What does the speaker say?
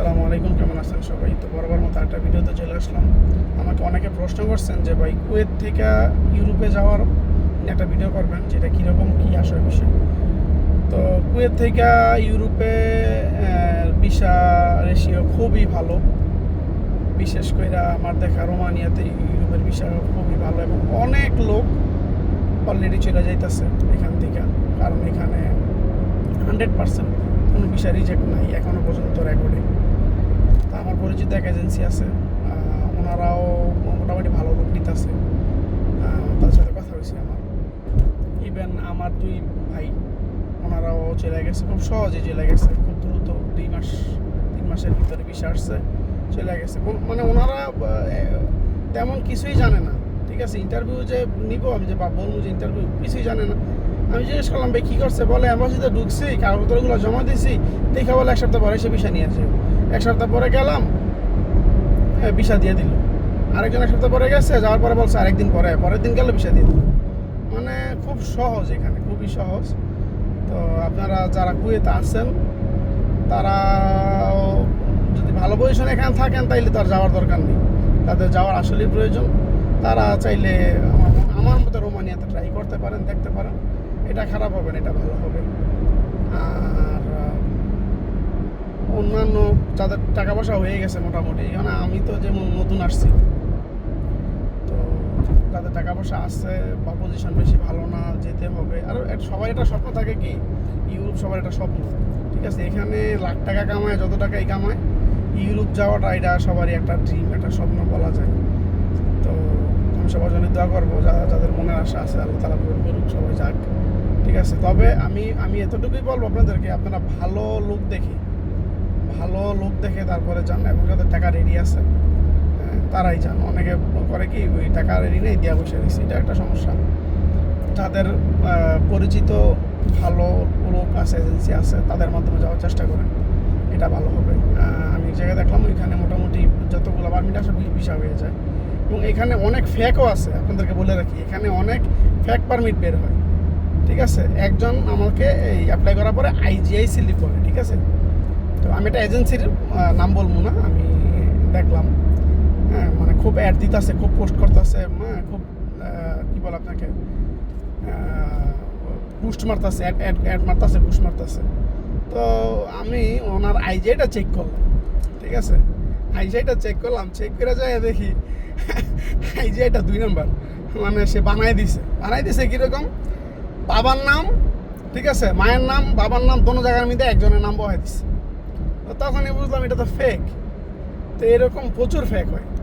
আসসালামু আলাইকুম, কেমন আছেন সবাই? তো বরাবর মতো একটা ভিডিওতে চলে আসলাম। আমাকে অনেকে প্রশ্ন করছেন যে, ভাই, কুয়েত থেকে ইউরোপে যাওয়ার একটা ভিডিও করবেন, যেটা কীরকম, কী আসে বিষয়? তো কুয়েত থেকে ইউরোপে ভিসা রেশিও খুবই ভালো। বিশেষ করে আমার দেখা রোমানিয়াতে ইউরোপের ভিসা খুবই ভালো এবং অনেক লোক অলরেডি চলে যাইতেছে এখান থেকে। কারণ এখানে হান্ড্রেড পার্সেন্ট কোনো ভিসা রিজেক্ট নাই এখনও পর্যন্ত রেকর্ডে তা আমার পরিচিত এক এজেন্সি আছে ওনারাও মোটামুটি ভালো লোক নিতেছে তার সাথে কথা হয়েছে আমার। ইভেন আমার দুই ভাই, ওনারাও চলে গেছে, খুব সহজে চলে গেছে, খুব দ্রুত দুই মাস, তিন মাসের ভিতরে ভিসা আসছে, চলে গেছে। মানে ওনারা তেমন কিছুই জানে না, ঠিক আছে? ইন্টারভিউ যে নিব আমি, যে বা বলব যে ইন্টারভিউ কিছুই জানে না। আমি জিজ্ঞেস করলাম, ভাই, কী করছে? বলে অ্যাম্বাসিতে ঢুকছি, কাগজপত্রগুলো জমা দিছি, দেখে বলে এক সপ্তাহ পরে সে ভিসা নিয়ে আসে। এক সপ্তাহ পরে গেলাম ভিসা দিয়ে দিল। আরেকজন এক সপ্তাহ পরে গেছে, যাওয়ার পরে বলছে আরেকদিন পরে, পরের দিন গেলে ভিসা দিয়ে দিল। মানে খুব সহজ এখানে, খুবই সহজ। তো আপনারা যারা কুয়েতে আছেন তারা যদি ভালো পজিশনে এখানে থাকেন, তাইলে তার যাওয়ার দরকার নেই। তাদের যাওয়ার আসলেই প্রয়োজন। তারা চাইলে আমার মতো রোমানিয়াতে ট্রাই করতে পারেন, দেখতে পারেন। এটা খারাপ হবে না, এটা ভালো হবে। আর অন্যান্য যাদের টাকা পয়সা হয়ে গেছে মোটামুটি। মানে আমি তো যেমন নতুন আসছি, তো তাদের টাকা পয়সা আসছে বা পজিশন বেশি ভালো না, যেতে হবে। আর সবার একটা স্বপ্ন থাকে কি, ইউরোপ সবার একটা স্বপ্ন। ঠিক আছে, এখানে লাখ টাকা কামায়, যত টাকাই কামায়, ইউরোপ যাওয়াটা এটা সবারই একটা ড্রিম একটা স্বপ্ন বলা যায়। তো আমি সবার জন্য দোয়া করব যারা যাদের মনের আশা আছে, আল্লাহ তালা করুক, সবাই যাক। ঠিক আছে, তবে আমি আমি এতটুকুই বলব আপনাদেরকে, আপনারা ভালো লোক দেখে ভালো লোক দেখে তারপরে যান এবং যাদের টাকা রেডি আছে হ্যাঁ, তারাই যান। অনেকে করে কি ওই টাকা রেডি নেই দিয়া বসে রয়েছে এটা একটা সমস্যা। যাদের পরিচিত ভালো লোক আছে এজেন্সি আছে তাদের মাধ্যমে যাওয়ার চেষ্টা করেন এটা ভালো হবে। আমি জায়গায় দেখলাম ওইখানে মোটামুটি যতগুলো পারমিট আসে ভিসা হয়ে যায়। এবং এখানে অনেক ফ্যাকও আছে আপনাদেরকে বলে রাখি এখানে অনেক ফ্যাক পারমিট বের হয় ঠিক আছে? একজন আমাকে এই অ্যাপ্লাই করার পরে আইজিআই স্লিপ বলে ঠিক আছে? তো আমি একটা এজেন্সির নাম বলব না, আমি দেখলাম হ্যাঁ মানে খুব অ্যাড দিতেছে, খুব পোস্ট করতেছে হ্যাঁ খুব কি বল আপনাকে বুস্ট মারতেছে অ্যাড অ্যাড অ্যাড মারতেছে বুস্ট মারতেছে। তো আমি ওনার আইজিআইটা চেক করলাম, ঠিক আছে? আইজিআইটা চেক করলাম চেক করে যায় দেখি আইজিআইটা দুই নাম্বার মানে সে বানাই দিছে। বানাই দিছে কীরকম? বাবার নাম, ঠিক আছে? মায়ের নাম, বাবার নাম, দোনো জায়গার মধ্যে একজনের নাম বহাই দিছে। তো তখনই বুঝলাম এটা তো ফেক তো এরকম প্রচুর ফেক হয়।